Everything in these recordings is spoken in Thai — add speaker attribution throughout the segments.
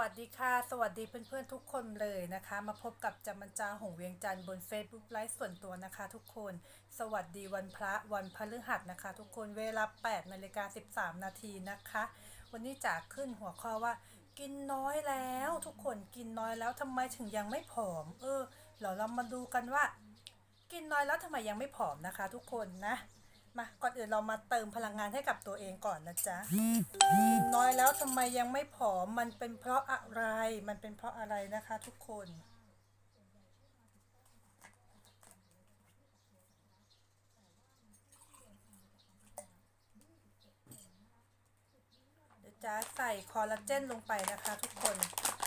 Speaker 1: วัสดีค่ะ สวัสดีเพื่อนๆทุกคนเลยนะคะ มาพบกับจำมันจาหงเวียงจันทร์บน Facebook ไลฟ์ส่วนตัวนะคะ ทุกคน สวัสดีวันพระวันพฤหัสนะคะ ทุกคนเวลา8นาฬิกา13 นาทีนะคะ วันนี้จะขึ้นหัวข้อว่า กินน้อยแล้วทุกคนกินน้อยแล้วทำไมถึงยังไม่ผอม เออเดี๋ยวเรามาดูกันว่า กินน้อยแล้วทำไมยังไม่ผอมนะคะ ทุกคนนะ มาก่อนอื่นเรามาเติมพลังงานให้กับตัวเองก่อนนะจ๊ะน้อยแล้วทำไมยังไม่ผอมมันเป็นเพราะอะไร มันเป็นเพราะอะไรนะคะทุกคนเดี๋ยวจ๋าใส่คอลลาเจนลงไปนะคะทุกคน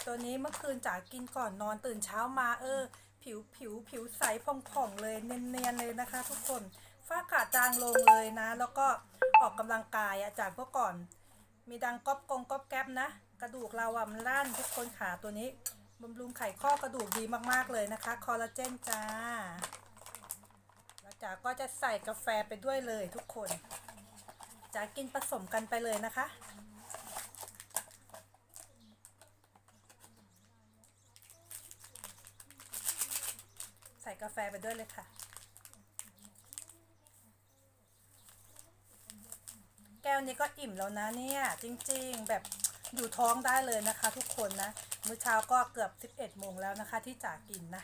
Speaker 1: ตัวนี้เมื่อคืนจ๋ากินก่อนนอนตื่นเช้ามาเออ ผิวผิวผิวใสผ่องๆเลยเนียนๆเลยนะคะทุกคน ฝ้ากระจางลงเลยนะ แล้วก็ออกกำลังกายอะจากเมื่อก่อน มีดังก๊อบกงก๊อบแก๊บนะ กระดูกเราอะมันลั่นทุกคนขาตัวนี้บำรุงไขข้อกระดูกดีมากๆเลยนะคะ คอลลาเจนจ้าแล้วจ๋าก็จะใส่กาแฟไปด้วยเลยทุกคนจ๋ากินผสมกันไปเลยนะคะใส่กาแฟไปด้วยเลยค่ะ แก้ วนี้ก็อิ่มแล้วนะเนี่ย จริงๆ แบบอยู่ท้องได้เลยนะคะ ทุกคนนะมื้อเช้าก็เกือบ 11โมงแล้วนะคะ ที่จ๋ากินนะ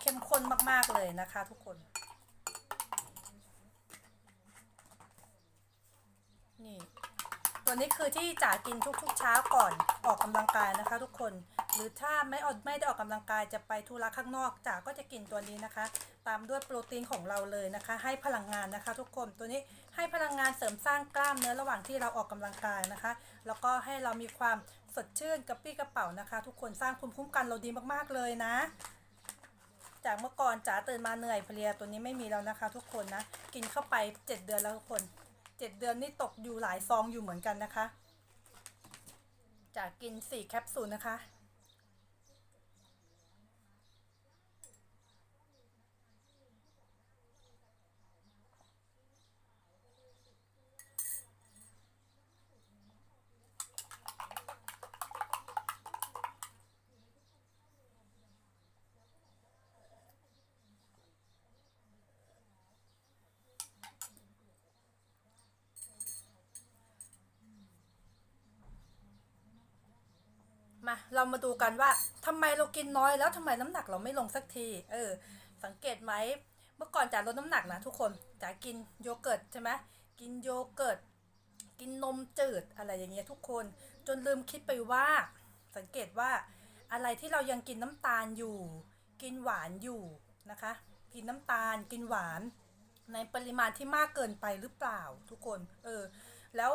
Speaker 1: เข้มข้นมากๆเลยนะคะทุกคน นี่ ตัวนี้คือที่จ๋ากินทุกๆเช้าก่อนออกกำลังกายนะคะ ทุกคน หรือถ้าไม่อดไม่ได้ออกกำลังกายจะไปธุระข้างนอกจ๋าก็จะกินตัวนี้นะคะ ตามด้วยโปรตีนของเราเลยนะคะ ให้พลังงานนะคะ ทุกคนตัวนี้ให้พลังงานเสริมสร้างกล้ามเนื้อระหว่างที่เราออกกำลังกายนะคะ แล้วก็ให้เรามีความสดชื่นกระปรี้กระเป๋านะคะ ทุกคนสร้างภูมิคุ้มกันเราดีมากๆเลยนะจากเมื่อก่อนจ๋าตื่นมาเหนื่อยเพลียตัวนี้ไม่มีแล้วนะคะ ทุกคนนะกินเข้าไป 7 เดือนแล้วทุกคน 7 เดือนนี่ตกอยู่หลายซองอยู่เหมือนกันนะคะจากกิน 4 แคปซูลนะคะ มาเรามาดูกันว่าทำไมเรากินน้อยแล้วทำไมน้ำหนักเราไม่ลงสักที เออ สังเกตไหมเมื่อก่อนจ๋าลดน้ำหนักนะทุกคนจ๋ากินโยเกิร์ตใช่ไหมกินโยเกิร์ตกินนมจืดอะไรอย่างเงี้ยทุกคนจนลืมคิดไปว่า สังเกตว่าอะไรที่เรายังกินน้ำตาลอยู่ กินหวานอยู่นะคะ กินน้ำตาลกินหวาน ในปริมาณที่มากเกินไปหรือเปล่าทุกคน เออ แล้ว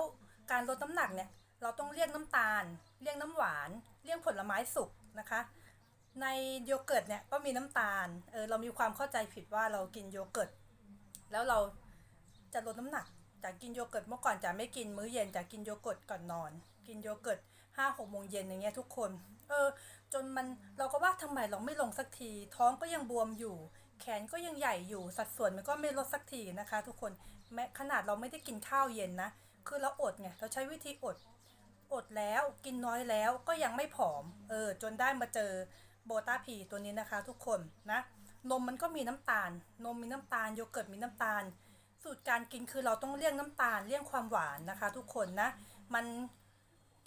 Speaker 1: การลดน้ำหนักเนี่ย เราต้องเลี่ยงน้ำตาลเลี่ยงน้ำหวานเลี่ยงผลไม้สุกนะคะ ในโยเกิร์ตเนี่ยก็มีน้ำตาล เออเรามีความเข้าใจผิดว่าเรากินโยเกิร์ต แล้วเราจะลดน้ำหนักจากกินโยเกิร์ตเมื่อก่อนจะไม่กินมื้อเย็นจะกินโยเกิร์ตก่อนนอน กินโยเกิร์ตห้าหกโมงเย็นอย่างเงี้ยทุกคน เออ จนมันเราก็ว่าทำไมเราไม่ลงสักที ท้องก็ยังบวมอยู่ แขนก็ยังใหญ่อยู่สัดส่วนมันก็ไม่ลดสักทีนะคะ ทุกคนแม้ขนาดเราไม่ได้กินข้าวเย็นนะ คือเราอดไงเราใช้วิธีอด อดแล้วกินน้อยแล้วก็ยังไม่ผอม เออ จนได้มาเจอโบตาพีตัวนี้นะคะทุกคนนะ นมมันก็มีน้ำตาล นมมีน้ำตาลโยเกิร์ตมีน้ำตาล สูตรการกินคือเราต้องเลี่ยงน้ำตาลเลี่ยงความหวานนะคะ ทุกคนนะ มัน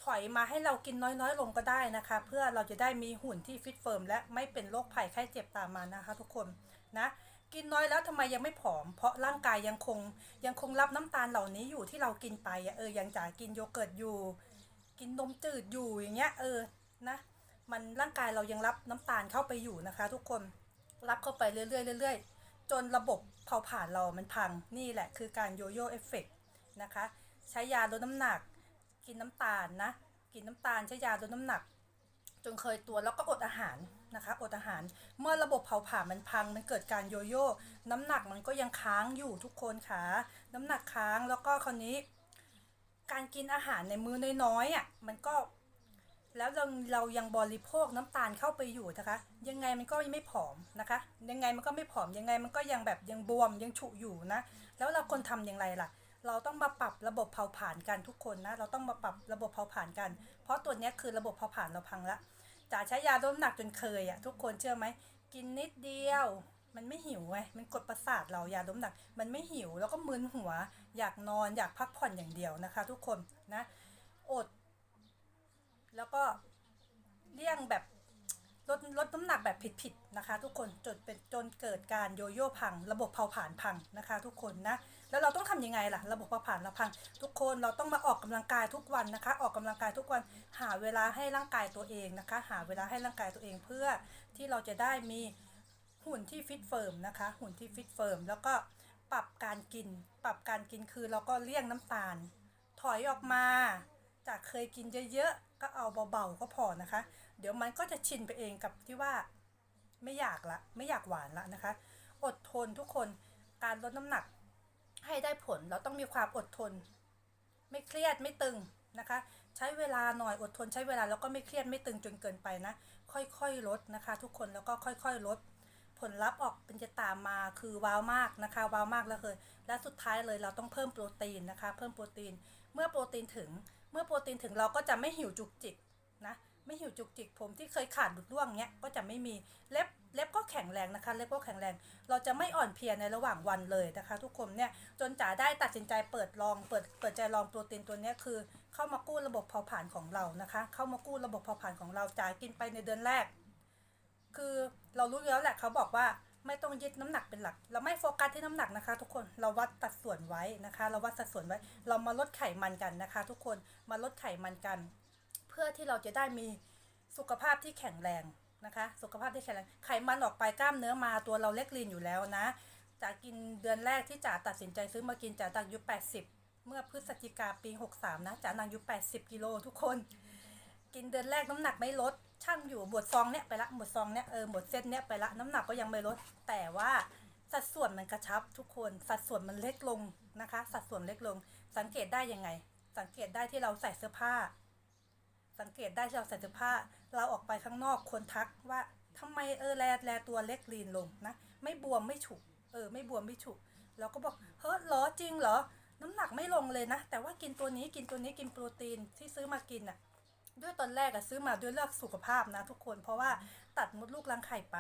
Speaker 1: ถอยมาให้เรากินน้อยๆ ลงก็ได้นะคะ เพื่อเราจะได้มีหุ่นที่ฟิตเฟิร์มและไม่เป็นโรคภัยไข้เจ็บตามมานะคะ ทุกคนนะกินน้อยแล้วทำไมยังไม่ผอม เพราะร่างกายยังคงยังคงรับน้ำตาลเหล่านี้อยู่ที่เรากินไปเออยังจะกินโยเกิร์ตอยู่ กินนมจืดอยู่อย่างเงี้ยเออนะมันร่างกายเรายังรับน้ำตาลเข้าไปอยู่นะคะ ทุกคนรับเข้าไปเรื่อยๆเรื่อยๆจนระบบเผาผลาญเรามันพังนี่แหละคือการโยโย่เอฟเฟกนะคะ ใช้ยาลดน้ำหนัก กินน้ำตาลนะ กินน้ำตาลใช้ยาลดน้ำหนัก จนเคยตัวแล้วก็อดอาหารนะคะ อดอาหารเมื่อระบบเผาผลาญมันพัง มันเกิดการโยโย่น้ำหนักมันก็ยังค้างอยู่ทุกคนค่ะน้ำหนักค้างแล้วก็คราวนี้ การกินอาหารในมื้อน้อยๆอะมันก็ แล้วเราเรายังบริโภคน้ำตาลเข้าไปอยู่นะคะ ยังไงมันก็ไม่ผอมนะคะ ยังไงมันก็ไม่ผอมยังไงมันก็ยังแบบยังบวมยังฉุอยู่นะ แล้วเราควรทำอย่างไรล่ะ เราต้องมาปรับระบบเผาผลาญกันทุกคนนะ เราต้องมาปรับระบบเผาผลาญกัน เพราะตัวนี้คือระบบเผาผลาญเราพังละจ๋าใช้ยาลดน้ำหนักจนเคยอะทุกคนเชื่อไหมกินนิดเดียว มันไม่หิวไงมันกดประสาทเรายาลดน้ำหนักมันไม่หิวแล้วก็มึนหัว อยากนอนอยากพักผ่อนอย่างเดียวนะคะ ทุกคนนะ อด แล้วก็เลี่ยงแบบลดลดน้ำหนักแบบผิดๆนะคะ ทุกคนจนเป็นจนเกิดการโยโย่พัง ระบบเผาผลาญพังนะคะ ทุกคนนะแล้วเราต้องทำยังไงล่ะ ระบบเผาผลาญเราพัง ทุกคนเราต้องมาออกกำลังกายทุกวันนะคะ ออกกำลังกายทุกวันหาเวลาให้ร่างกายตัวเองนะคะ หาเวลาให้ร่างกายตัวเองเพื่อที่เราจะได้มี หุ่นที่ฟิตเฟิร์มนะคะ หุ่นที่ฟิตเฟิร์มแล้วก็ปรับการกิน ปรับการกินคือเราก็เลี่ยงน้ำตาล ถอยออกมา จากเคยกินเยอะๆก็เอาเบาๆก็พอนะคะ เดี๋ยวมันก็จะชินไปเองกับที่ว่าไม่อยากละไม่อยากหวานละนะคะ อดทนทุกคนการลดน้ำหนักให้ได้ผลเราต้องมีความอดทน ไม่เครียดไม่ตึงนะคะ ใช้เวลาหน่อยอดทนใช้เวลาแล้วก็ไม่เครียดไม่ตึงจนเกินไปนะ ค่อยๆลดนะคะ ทุกคนแล้วก็ค่อย ๆ ลด ผลลัพธ์ออกเป็นจะตามมาคือว้าวมากนะคะว้าวมากแล้วเลยและสุดท้ายเลยเราต้องเพิ่มโปรตีนนะคะ เพิ่มโปรตีน เมื่อโปรตีนถึง เมื่อโปรตีนถึงเราก็จะไม่หิวจุกจิกนะไม่หิวจุกจิกผมที่เคยขาดหลุดร่วงเนี้ยก็จะไม่มีเล็บเล็บก็แข็งแรงนะคะเล็บก็แข็งแรง เราจะไม่อ่อนเพลียในระหว่างวันเลยนะคะ ทุกคนเนี่ยจนจ๋าได้ตัดสินใจเปิดลองเปิดเปิดใจลองโปรตีนตัวเนี้ยคือ เข้ามากู้ระบบเผาผลาญของเรานะคะ เข้ามากู้ระบบเผาผลาญของเราจ๋ากินไปในเดือนแรก คือเรารู้แล้วแหละเขาบอกว่าไม่ต้องยึดน้ำหนักเป็นหลัก เราไม่โฟกัสที่น้ำหนักนะคะ ทุกคนเราวัดสัดส่วนไว้นะคะ เราวัดสัดส่วนไว้ เรามาลดไขมันกันนะคะ ทุกคนมาลดไขมันกัน เพื่อที่เราจะได้มีสุขภาพที่แข็งแรงนะคะ สุขภาพที่แข็งแรงไขมันออกไปกล้ามเนื้อมาตัวเราเล็กลีนอยู่แล้วนะจากินเดือนแรกที่จ๋าตัดสินใจซื้อมากินจ๋าตักอายุ80เมื่อพฤศจิกาปี 63 นะจ๋านังอายุ80 กิโลทุกคน กินเดือนแรกน้ำหนักไม่ลด ช่างอยู่บวดซองเนี้ยไปละหมดซองเนี้ยเออหมดเส้นเนี้ยไปละน้ำหนักก็ยังไม่ลด แต่ว่าสัดส่วนมันกระชับทุกคนสัดส่วนมันเล็กลงนะคะ สัดส่วนเล็กลง สังเกตได้ยังไง สังเกตได้ที่เราใส่เสื้อผ้า สังเกตได้ที่เราใส่เสื้อผ้า เราออกไปข้างนอกคนทักว่าทำไมเออแลแลตัวเล็กลีนลงนะไม่บวมไม่ฉุกเออไม่บวมไม่ฉุกเราก็บอกเฮ้ยหรอจริงเหรอน้ำหนักไม่ลงเลยนะ แต่ว่ากินตัวนี้กินตัวนี้กินโปรตีนที่ซื้อมากินอะ ด้วยตอนแรกอะซื้อมาด้วยเลือกสุขภาพนะทุกคนเพราะว่าตัดมดลูกรังไข่ไป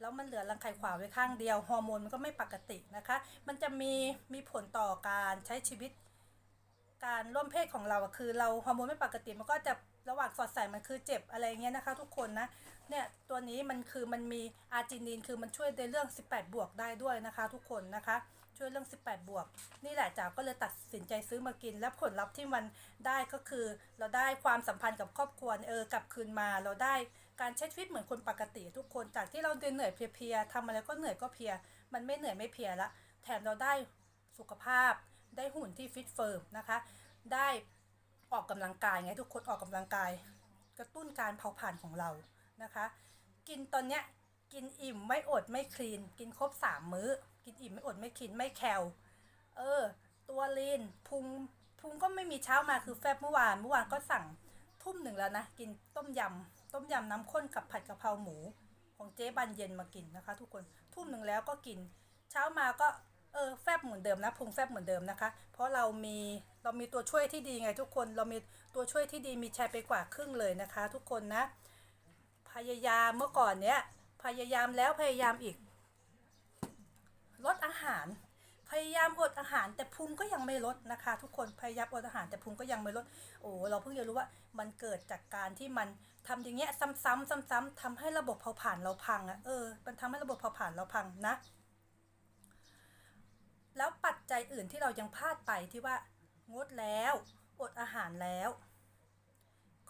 Speaker 1: แล้วมันเหลือรังไข่ขวาไว้ข้างเดียวฮอร์โมนมันก็ไม่ปกตินะคะ มันจะมีมีผลต่อการใช้ชีวิต การร่วมเพศของเราอะคือเราฮอร์โมนไม่ปกติมันก็จะระหว่างสอดใส่มันคือเจ็บอะไรเงี้ยนะคะ ทุกคนนะเนี่ยตัวนี้มันคือมันมีอาร์จินินคือมันช่วยในเรื่อง 18 บวกได้ด้วยนะคะ ทุกคนนะคะ ช่วยเรื่อง 18 บวก นี่แหละจ๋าก็เลยตัดสินใจซื้อมากิน และผลลัพธ์ที่มันได้ก็คือ เราได้ความสัมพันธ์กับครอบครัวเออกลับคืนมา เราได้การใช้ชีวิตเหมือนคนปกติ ทุกคนจากที่เราเดินเหนื่อยเพลียๆทำอะไรก็เหนื่อยก็เพลีย มันไม่เหนื่อยไม่เพลียละแถมเราได้สุขภาพ ได้หุ่นที่ฟิตเฟิร์มนะคะ ได้ออกกำลังกายไงทุกคนออกกำลังกาย กระตุ้นการเผาผลาญของเรานะคะ กินตอนเนี้ยกินอิ่มไม่อดไม่คลีน กินครบสามมื้อ กินอิ่มไม่อดไม่คลีนไม่แคลเออ ตัวลีนพุงพุงก็ไม่มีเช้ามาคือแฟบเมื่อวานเมื่อวานก็สั่งทุ่มหนึ่งแล้วนะ กินต้มยำต้มยำน้ำข้นกับผัดกะเพราหมู ของเจ๊บันเย็นมากินนะคะ ทุกคนทุ่มหนึ่งแล้วก็กิน เช้ามาก็เออแฟบเหมือนเดิมนะพุงแฟบเหมือนเดิมนะคะ เพราะเรามีเรามีตัวช่วยที่ดีไงทุกคนเรามีตัวช่วยที่ดีมีแชร์ไปกว่าครึ่งเลยนะคะ ทุกคนนะ พยายามเมื่อก่อนเนี้ยพยายามแล้วพยายามอีก ลดอาหาร พยายามอดอาหารแต่พุงก็ยังไม่ลดนะคะ ทุกคนพยายามอดอาหารแต่พุงก็ยังไม่ลดโอ้เราเพิ่งจะรู้ว่ามันเกิดจากการที่มันทำอย่างเงี้ยซ้ำๆซ้ำๆทำให้ระบบเผาผลาญเราพังอะเออมันทำให้ระบบเผาผลาญเราพังนะ แล้วปัจจัยอื่นที่เรายังพลาดไปที่ว่างดแล้วอดอาหารแล้ว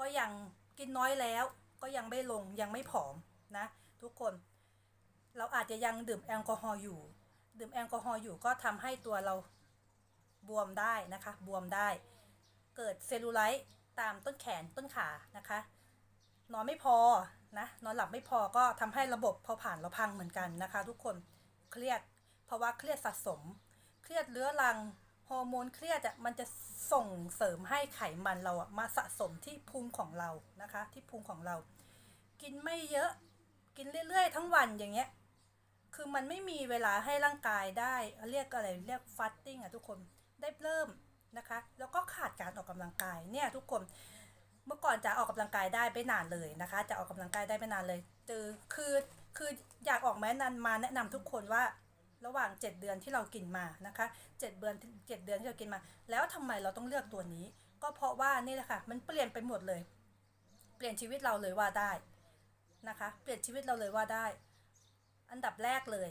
Speaker 1: ก็ยังกินน้อยแล้ว ก็ยังไม่ลงยังไม่ผอมนะ ทุกคน เราอาจจะยังดื่มแอลกอฮอล์อยู่ ดื่มแอลกอฮอล์อยู่ก็ทำให้ตัวเราบวมได้นะคะ บวมได้ เกิดเซลลูไลท์ตามต้นแขนต้นขานะคะ นอนไม่พอนะนอนหลับไม่พอก็ทำให้ระบบเผาผลาญเราพังเหมือนกันนะคะ ทุกคนเครียดภาวะเครียดสะสม เครียดเรื้อรังฮอร์โมนเครียดอะมันจะส่งเสริมให้ไขมันเราอะมาสะสมที่พุงของเรานะคะ ที่พุงของเรา กินไม่เยอะกินเรื่อยๆ ทั้งวันอย่างเงี้ย คือมันไม่มีเวลาให้ร่างกายได้ เรียกอะไรเรียกฟัตติ้งอะทุกคนได้เริ่มนะคะ แล้วก็ขาดการออกกำลังกายเนี่ยทุกคนเมื่อก่อนจะออกกำลังกายได้ไม่นานเลยนะคะ จะออกกำลังกายได้ไม่นานเลยเจอคือคืออยากออกแม้นันมาแนะนำทุกคนว่าระหว่าง 7 เดือนที่เรากินมานะคะ 7 เดือน7เดือนที่เรากินมา แล้วทำไมเราต้องเลือกตัวนี้ ก็เพราะว่านี่แหละค่ะมันเปลี่ยนไปหมดเลย เปลี่ยนชีวิตเราเลยว่าได้นะคะ เปลี่ยนชีวิตเราเลยว่าได้ อันดับแรกเลย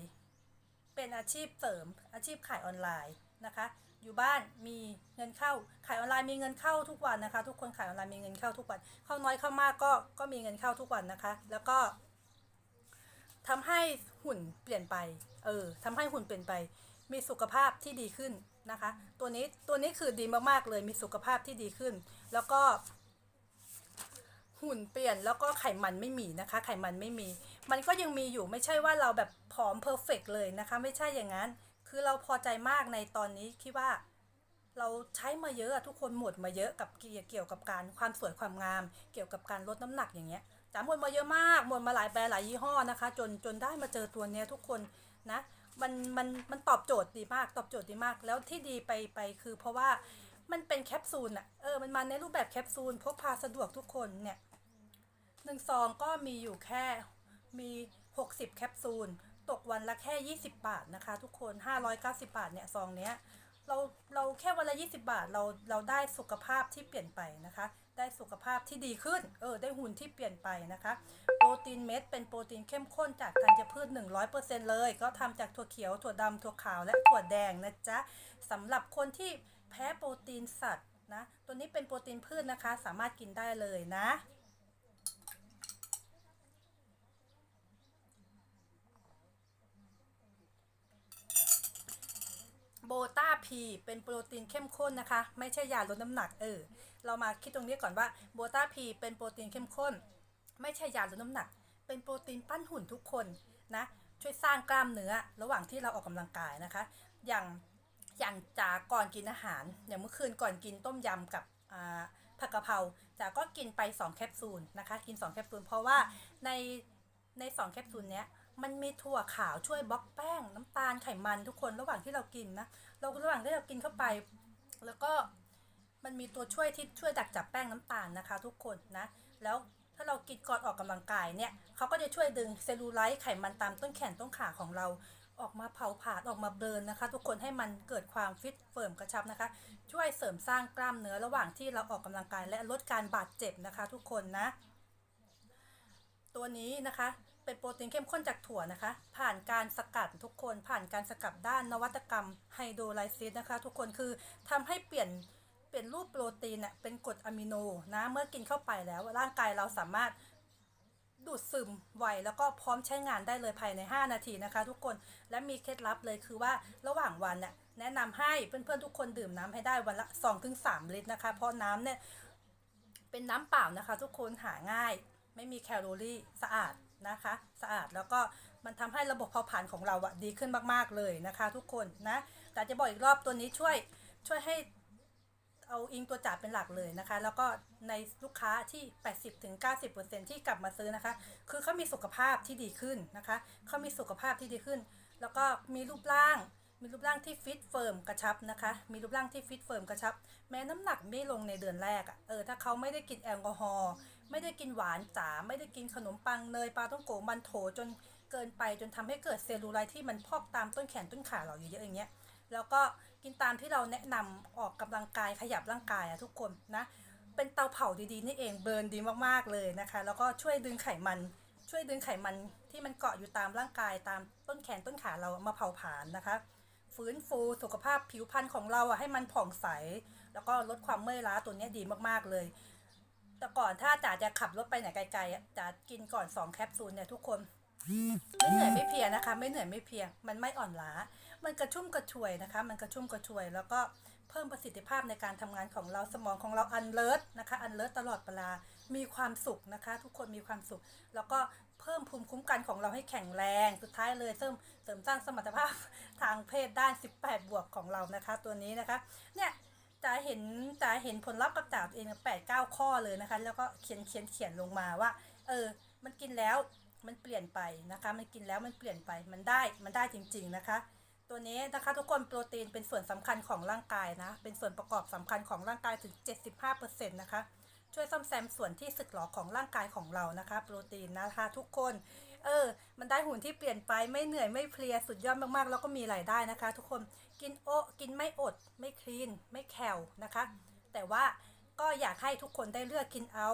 Speaker 1: เป็นอาชีพเสริมอาชีพขายออนไลน์นะคะ อยู่บ้านมีเงินเข้า ขายออนไลน์มีเงินเข้าทุกวันนะคะ ทุกคนขายออนไลน์มีเงินเข้าทุกวันเข้าน้อยเข้ามากก็ก็มีเงินเข้าทุกวันนะคะ แล้วก็ทำให้หุ่นเปลี่ยนไป เออทำให้หุ่นเปลี่ยนไป มีสุขภาพที่ดีขึ้นนะคะ ตัวนี้ตัวนี้คือดีมากๆเลยมีสุขภาพที่ดีขึ้น แล้วก็ หุ่นเปลี่ยนแล้วก็ไขมันไม่มีนะคะ ไขมันไม่มี มันก็ยังมีอยู่ไม่ใช่ว่าเราแบบผอมเพอร์เฟกเลยนะคะ ไม่ใช่อย่างนั้น คือเราพอใจมากในตอนนี้คิดว่าเราใช้มาเยอะอะทุกคนหมดมาเยอะกับเกี่ยวกับการความสวยความงาม เกี่ยวกับการลดน้ำหนักอย่างเงี้ยจ๋าหมดมาเยอะมากหมดมาหลายแบรนด์หลายยี่ห้อนะคะ จนจนได้มาเจอตัวเนี้ยทุกคนนะมันมันมันตอบโจทย์ดีมาก ตอบโจทย์ดีมาก แล้วที่ดีไปไปคือเพราะว่ามันเป็นแคปซูลอะเออมันมาในรูปแบบแคปซูลพกพาสะดวกทุกคนเนี่ย หนึ่งซองก็มีอยู่แค่มี 60 แคปซูล ตกวันละแค่ 20 บาทนะคะ ทุกคน 590 บาทเนี่ยซองเนี้ยเราเราแค่วันละ 20 บาทเราเราได้สุขภาพที่เปลี่ยนไปนะคะ ได้สุขภาพที่ดีขึ้นเออได้หุ่นที่เปลี่ยนไปนะคะ โปรตีนเม็ดเป็นโปรตีนเข้มข้นจากธัญพืช 100%เลย ก็ทำจากถั่วเขียวถั่วดำถั่วขาวและถั่วแดงนะจ๊ะสำหรับคนที่แพ้โปรตีนสัตว์นะตัวนี้เป็นโปรตีนพืชนะคะ สามารถกินได้เลยนะ โบต้าพีเป็นโปรตีนเข้มข้นนะคะ ไม่ใช่ยาลดน้ำหนักเออเรามาคิดตรงนี้ก่อนว่าโบต้าพีเป็นโปรตีนเข้มข้น ไม่ใช่ยาลดน้ำหนัก เป็นโปรตีนปั้นหุ่นทุกคนนะช่วยสร้างกล้ามเนื้อระหว่างที่เราออกกำลังกายนะคะ อย่างอย่างจากก่อนกินอาหาร อย่างเมื่อคืนก่อนกินต้มยำกับผักกะเพราจากก็กินไป 2 แคปซูลนะคะ กิน 2 แคปซูล เพราะว่าในใน 2 แคปซูลเนี้ย มันมีถั่วขาวช่วยบล็อกแป้งน้ำตาลไขมันทุกคนระหว่างที่เรากินนะเราระหว่างที่เรากินเข้าไป แล้วก็มันมีตัวช่วยที่ช่วยดักจับแป้งน้ำตาลนะคะ ทุกคนนะ แล้วถ้าเรากินก่อนออกกำลังกายเนี่ยเขาก็จะช่วยดึงเซลลูไลท์ไขมันตามต้นแขนต้นขาของเราออกมาเผาผลาญออกมาเบิร์นนะคะ ทุกคนให้มันเกิดความฟิตเฟิร์มกระชับนะคะ ช่วยเสริมสร้างกล้ามเนื้อระหว่างที่เราออกกำลังกายและลดการบาดเจ็บนะคะ ทุกคนนะ ตัวนี้นะคะ เป็นโปรตีนเข้มข้นจากถั่วนะคะ ผ่านการสกัดทุกคนผ่านการสกัดด้านนวัตกรรมไฮโดรไลซิสนะคะ ทุกคนคือทำให้เปลี่ยนเปลี่ยนรูปโปรตีนเน่ยเป็นกรดอะมิโนนะเมื่อกินเข้าไปแล้ว ร่างกายเราสามารถดูดซึมไวแล้วก็พร้อมใช้งานได้เลยภายใน 5 นาทีนะคะ ทุกคนและมีเคล็ดลับเลยคือว่าระหว่างวันเนี่ยแนะนำให้เพื่อนๆทุกคนดื่มน้ำให้ได้วันละ 2-3 ลิตรนะคะ เพราะน้ำเนี่ยเป็นน้ำเปล่านะคะ ทุกคนหาง่าย ไม่มีแคลอรี่สะอาด นะคะ สะอาดแล้วก็มันทำให้ระบบเผาผลาญของเราอะดีขึ้นมาก ๆ เลยนะคะ ทุกคนนะแต่จะบอกอีกรอบตัวนี้ช่วยช่วยให้เอาอิงตัวจ่าเป็นหลักเลยนะคะ แล้วก็ในลูกค้าที่ 80-90%ที่กลับมาซื้อนะคะ คือเขามีสุขภาพที่ดีขึ้นนะคะเขามีสุขภาพที่ดีขึ้น แล้วก็มีรูปร่าง มีรูปร่างที่ฟิตเฟิร์มกระชับนะคะ มีรูปร่างที่ฟิตเฟิร์มกระชับ แม้น้ำหนักไม่ลงในเดือนแรกอะ่ะเออถ้าเขาไม่ได้กินแอลกอฮอล์ ไม่ได้กินหวานจ๋าไม่ได้กินขนมปังเนยปลาต้องโกะมันโถจนเกินไปจนทำให้เกิดเซลลูไลท์ที่มันพอกตามต้นแขนต้นขาเราอยู่เยอะอย่างเงี้ยแล้วก็กินตามที่เราแนะนำออกกำลังกายขยับร่างกายอะทุกคนนะ เป็นเตาเผาดีๆนี่เองเบิร์นดีมากๆเลยนะคะ แล้วก็ช่วยดึงไขมัน ช่วยดึงไขมันที่มันเกาะอยู่ตามร่างกายตามต้นแขนต้นขาเรามาเผาผลาญนะคะ ฟื้นฟูสุขภาพผิวพรรณของเราอะให้มันผ่องใส แล้วก็ลดความเมื่อยล้าตัวนี้ดีมากๆเลย แต่ก่อนถ้าจ๋าจะขับรถไปไหนไกลๆอะจ๋ากินก่อน2แคปซูลเนี่ยทุกคน ไม่เหนื่อยไม่เพียนะคะ ไม่เหนื่อยไม่เพีย มันไม่อ่อนล้า มันกระชุ่มกระชวยนะคะ มันกระชุ่มกระชวย แล้วก็เพิ่มประสิทธิภาพในการทำงานของเราสมองของเราอันเลิศนะคะอันเลิศตลอดเวลา มีความสุขนะคะ ทุกคนมีความสุข แล้วก็เพิ่มภูมิคุ้มกันของเราให้แข็งแรง สุดท้ายเลยเสริมเสริมสร้างสมรรถภาพทางเพศด้าน 18 บวกของเรานะคะ ตัวนี้นะคะ เนี่ย จะเห็นจะเห็นผลลัพธ์กับจ๋าตัวเองแปดเก้าข้อเลยนะคะ แล้วก็เขียนเขียนเขียนลงมาว่า เออ มันกินแล้วมันเปลี่ยนไปนะคะ มันกินแล้วมันเปลี่ยนไป มันได้มันได้จริง ๆนะคะ ตัวนี้นะคะทุกคนโปรตีนเป็นส่วนสำคัญของร่างกายนะ เป็นส่วนประกอบสำคัญของร่างกายถึง 75%นะคะ ช่วยซ่อมแซมส่วนที่สึกหรอของร่างกายของเรานะคะ โปรตีนนะคะทุกคน เออ มันได้หุ่นที่เปลี่ยนไปไม่เหนื่อยไม่เพลียสุดยอดมากๆ แล้วก็มีรายได้นะคะ ทุกคนกินโอกินไม่อด ไม่คลีน ไม่แคลนะคะ แต่ว่าก็อยากให้ทุกคนได้เลือกกินเอา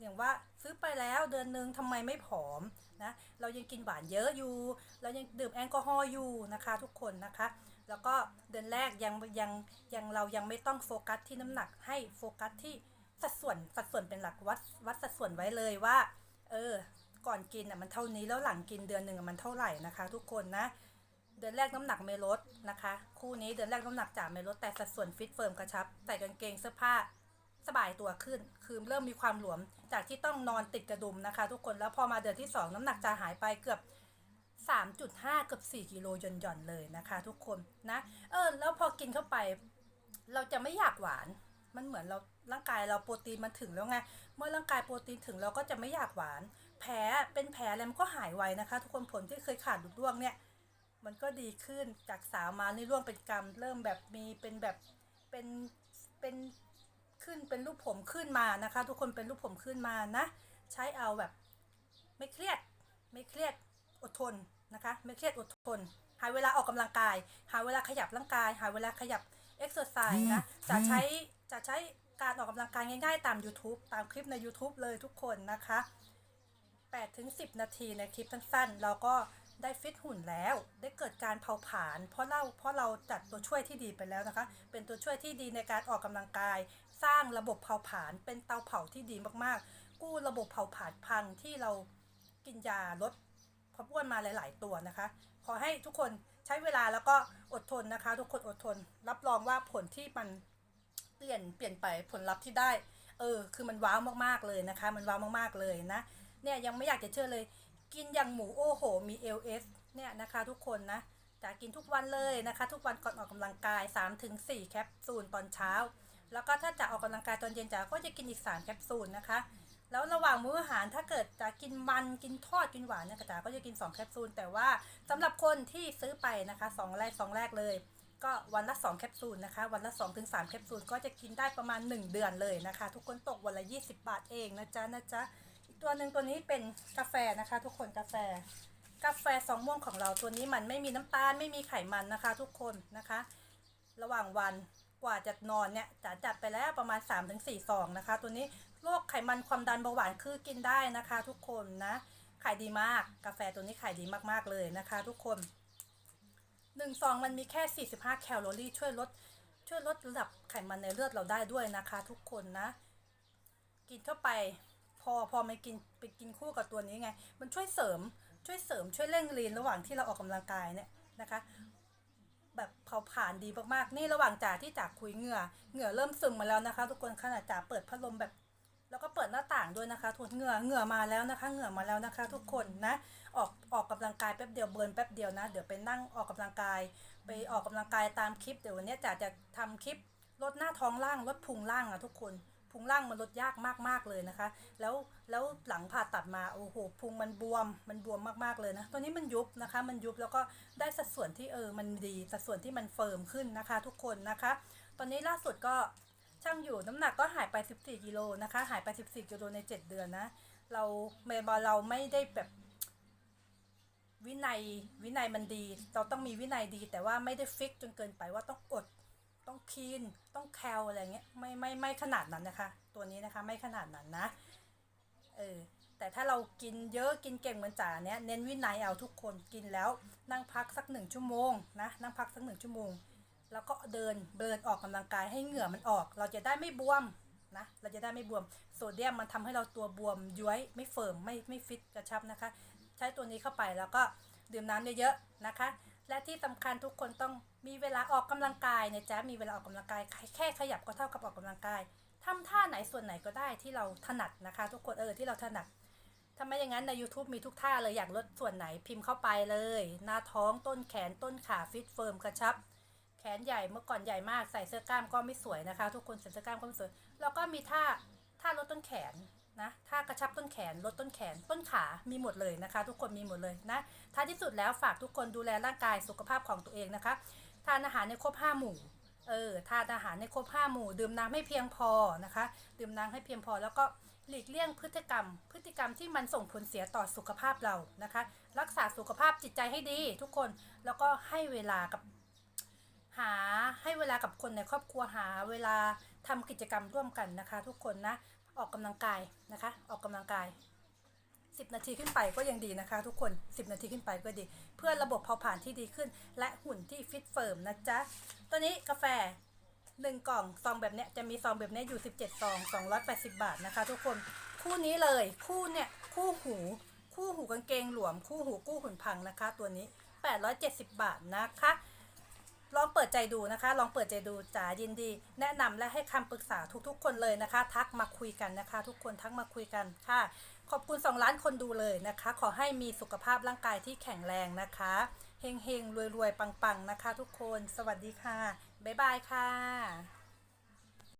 Speaker 1: อย่างว่าซื้อไปแล้วเดือนหนึ่งทำไมไม่ผอมนะเรายังกินหวานเยอะอยู่ เรายังดื่มแอลกอฮอล์อยู่นะคะทุกคนนะคะ แล้วก็เดือนแรกยังยังยังเรายังไม่ต้องโฟกัสที่น้ำหนักให้โฟกัสที่ สัดส่วนสัดส่วนเป็นหลักวัดวัดสัดส่วนไว้เลยว่า เออ ก่อนกินอะมันเท่านี้แล้วหลังกินเดือนหนึ่งอะมันเท่าไหร่นะคะ ทุกคนนะ เดือนแรกน้ำหนักไม่ลดนะคะ คู่นี้เดือนแรกน้ำหนักจ่าไม่ลดแต่สัดส่วนฟิตเฟิร์มกระชับใส่กางเกงเสื้อผ้าสบายตัวขึ้น คือเริ่มมีความหลวมจากที่ต้องนอนติดกระดุมนะคะ ทุกคนแล้วพอมาเดือนที่ 2 น้ำหนักจะหายไปเกือบ 3.5 เกือบ 4 กิโลหย่อนเลยนะคะ ทุกคนนะ เออ แล้วพอกินเข้าไป เราจะไม่อยากหวาน มันเหมือนเรา ร่างกายเราโปรตีนมันถึงแล้วไง เมื่อร่างกายโปรตีนถึงเราก็จะไม่อยากหวาน แผลเป็นแผลอะไรมันก็หายไวนะคะ ทุกคนผลที่เคยขาดหลุดร่วงเนี่ย มันก็ดีขึ้นจากสาวมาในร่วงเป็นกรรมเริ่มแบบมีเป็นแบบเป็นเป็นขึ้นเป็นรูปผมขึ้นมานะคะ ทุกคนเป็นรูปผมขึ้นมานะ ใช้เอาแบบไม่เครียดไม่เครียดอดทนนะคะ ไม่เครียดอดทน หาเวลาออกกำลังกาย หาเวลาขยับร่างกาย หาเวลาขยับเอ็กซ์เซอร์ไซส์นะจะใช้จะใช้ การออกกำลังกายง่ายๆ ตาม YouTube ตามคลิปใน YouTube เลยทุกคนนะคะ8ถึง10 นาทีในคลิปสั้นๆ เราก็ได้ฟิตหุ่นแล้ว ได้เกิดการเผาผลาญเพราะเราเพราะเราจัดตัวช่วยที่ดีไปแล้วนะคะ เป็นตัวช่วยที่ดีในการออกกำลังกาย สร้างระบบเผาผลาญเป็นเตาเผาที่ดีมากๆ กู้ระบบเผาผลาญพังที่เรากินยาลดความอ้วนมาหลาย ๆ ตัวนะคะ ขอให้ทุกคนใช้เวลาแล้วก็อดทนนะคะ ทุกคนอดทน รับรองว่าผลที่มัน เปลี่ยนเปลี่ยนไปผลลัพธ์ที่ได้ เออ คือมันว้าวมากๆเลยนะคะ มันว้าวมากๆเลยนะ เนี่ยยังไม่อยากจะเชื่อเลย กินอย่างหมูโอ้โห มี LS เนี่ยนะคะทุกคนนะจะกินทุกวันเลยนะคะ ทุกวันก่อนออกกำลังกาย 3-4 แคปซูลตอนเช้า แล้วก็ถ้าจะออกกำลังกายตอนเย็นจ๋าก็จะกินอีก 3 แคปซูลนะคะ แล้วระหว่างมื้ออาหารถ้าเกิดจะกินมันกินทอดกินหวานเนี่ยจ๋าก็จะกิน 2 แคปซูล แต่ว่าสำหรับคนที่ซื้อไปนะคะสองแรกสองแรกเลย ก็วันละ 2 แคปซูลนะคะ วันละ 2-3 แคปซูลก็จะกินได้ประมาณ 1 เดือนเลยนะคะ ทุกคนตกวันละ 20 บาทเองนะจ๊ะนะจ๊ะอีกตัวหนึ่งตัวนี้เป็นกาแฟนะคะ ทุกคนกาแฟ กาแฟสองม่วงของเราตัวนี้มันไม่มีน้ำตาลไม่มีไขมันนะคะ ทุกคนนะคะ ระหว่างวันกว่าจะนอนเนี่ยจะจัดไปแล้วประมาณ 3-4ซองนะคะ ตัวนี้โรคไขมันความดันเบาหวานคือกินได้นะคะ ทุกคนนะขายดีมากกาแฟตัวนี้ขายดีมากๆเลยนะคะ ทุกคน หนึ่งซองมันมีแค่ 45 แคลอรี่ช่วยลดช่วยลดระดับไขมันในเลือดเราได้ด้วยนะคะทุกคนนะ กินเข้าไปพอพอมันกินไปกินคู่กับตัวนี้ไง มันช่วยเสริมช่วยเสริมช่วยเร่งรีนระหว่างที่เราออกกำลังกายเนี่ยนะคะ แบบเผาผลาญดีมากๆ นี่ระหว่างจ่าที่จ่าคุยเหงื่อเหงื่อเริ่มซึมมาแล้วนะคะ ทุกคนขนาดจ่าเปิดพัดลมแบบ แล้วก็เปิดหน้าต่างด้วยนะคะทุกเหงื่อเหงื่อมาแล้วนะคะ เหงื่อมาแล้วนะคะ ทุกคนนะ ออกออก ลังกายแป๊บเดียวเบิร์นแป๊บเดียวนะ เดี๋ยวไปนั่งออกกำลังกาย ไปออกกำลังกายตามคลิปเดี๋ยววันนี้จ่าจะทำคลิปลดหน้าท้องล่างลดพุงล่างอะทุกคนพุงล่างมันลดยากมากๆเลยนะคะ แล้วแล้วหลังผ่าตัดมาโอ้โหพุงมันบวมมันบวมมากๆเลยนะตัวนี้มันยุบนะคะ มันยุบแล้วก็ได้สัดส่วนที่เออมันดีสัดส่วนที่มันเฟิร์มขึ้นนะคะ ทุกคนนะคะ ตอนนี้ล่าสุดก็ช่างอยู่น้ำหนักก็หายไป 14กิโลนะคะ หายไป 14กิโลใน 7 เดือนนะ เราเมบอเราไม่ได้แบบ วินัยวินัยมันดี เราต้องมีวินัยดี แต่ว่าไม่ได้ฟิกจนเกินไปว่าต้องอดต้องคีนต้องแคลอะไรเงี้ยไม่ไม่ไม่ขนาดนั้นนะคะ ตัวนี้นะคะไม่ขนาดนั้นนะเออแต่ถ้าเรากินเยอะกินเก่งเหมือนจ๋าเนี้ยเน้นวินัยเอาทุกคนกินแล้วนั่งพักสักหนึ่งชั่วโมงนะนั่งพักสักหนึ่งชั่วโมง แล้วก็เดินเดินออกกำลังกายให้เหงื่อมันออก เราจะได้ไม่บวมนะเราจะได้ไม่บวมโซเดียมมันทำให้เราตัวบวมย้วยไม่เฟิร์มไม่ไม่ฟิตกระชับนะคะ ใช้ตัวนี้เข้าไปแล้วก็ดื่มน้ำเยอะๆนะคะ และที่สำคัญทุกคนต้องมีเวลาออกกำลังกายนะจ๊ะมีเวลาออกกำลังกายแค่ขยับก็เท่ากับออกกำลังกายทำท่าไหนส่วนไหนก็ได้ที่เราถนัดนะคะ ทุกคนเออที่เราถนัดถ้าไมอย่างนั้นใน YouTube มีทุกท่าเลยอยากลดส่วนไหนพิมพ์เข้าไปเลย หน้าท้องต้นแขนต้นขาฟิตเฟิร์มกระชับ แขนใหญ่เมื่อก่อนใหญ่มากใส่เสื้อกล้ามก็ไม่สวยนะคะ ทุกคนใส่เสื้อกล้ามก็ไม่สวย แล้วก็มีท่าท่าลดต้นแขน นะท่ากระชับต้นแขนลดต้นแขนต้นขามีหมดเลยนะคะ ทุกคนมีหมดเลยนะท้ายที่สุดแล้วฝากทุกคนดูแลร่างกายสุขภาพของตัวเองนะคะทานอาหารในครบห้าหมู่เออทานอาหารในครบห้าหมู่ ดื่มน้ำให้เพียงพอนะคะ ดื่มน้ำให้เพียงพอแล้วก็หลีกเลี่ยงพฤติกรรม พฤติกรรมที่มันส่งผลเสียต่อสุขภาพเรานะคะ รักษาสุขภาพจิตใจให้ดี ทุกคนแล้วก็ให้เวลากับหาให้เวลากับคนในครอบครัวหาเวลาทำกิจกรรมร่วมกันนะคะ ทุกคนนะ ออกกำลังกายนะคะ ออกกำลังกาย 10 นาทีขึ้นไปก็ยังดีนะคะ ทุกคน 10 นาทีขึ้นไปก็ดี เพื่อระบบเผาผลาญที่ดีขึ้น และหุ่นที่ฟิตเฟิร์มนะจ๊ะตัวนี้กาแฟ1กล่องซองแบบเนี้ยจะมีซองแบบเนี้ยอยู่ 17ซอง280 บาทนะคะ ทุกคนคู่นี้เลยคู่เนี่ยคู่หู คู่หูกางเกงหลวม คู่หูกู้หุ่นพังนะคะ ตัวนี้ 870 บาทนะคะ ลองเปิดใจดูนะคะ ลองเปิดใจดูจ๋ายินดี แนะนำและให้คำปรึกษาทุกๆ คนเลยนะคะ ทักมาคุยกันนะคะ ทุกคนทักมาคุยกันค่ะ ขอบคุณ 2 ล้านคนดูเลยนะคะ ขอให้มีสุขภาพร่างกายที่แข็งแรงนะคะเฮงเฮงรวยๆปังๆนะคะ ทุกคน สวัสดีค่ะ บ๊ายบายค่ะ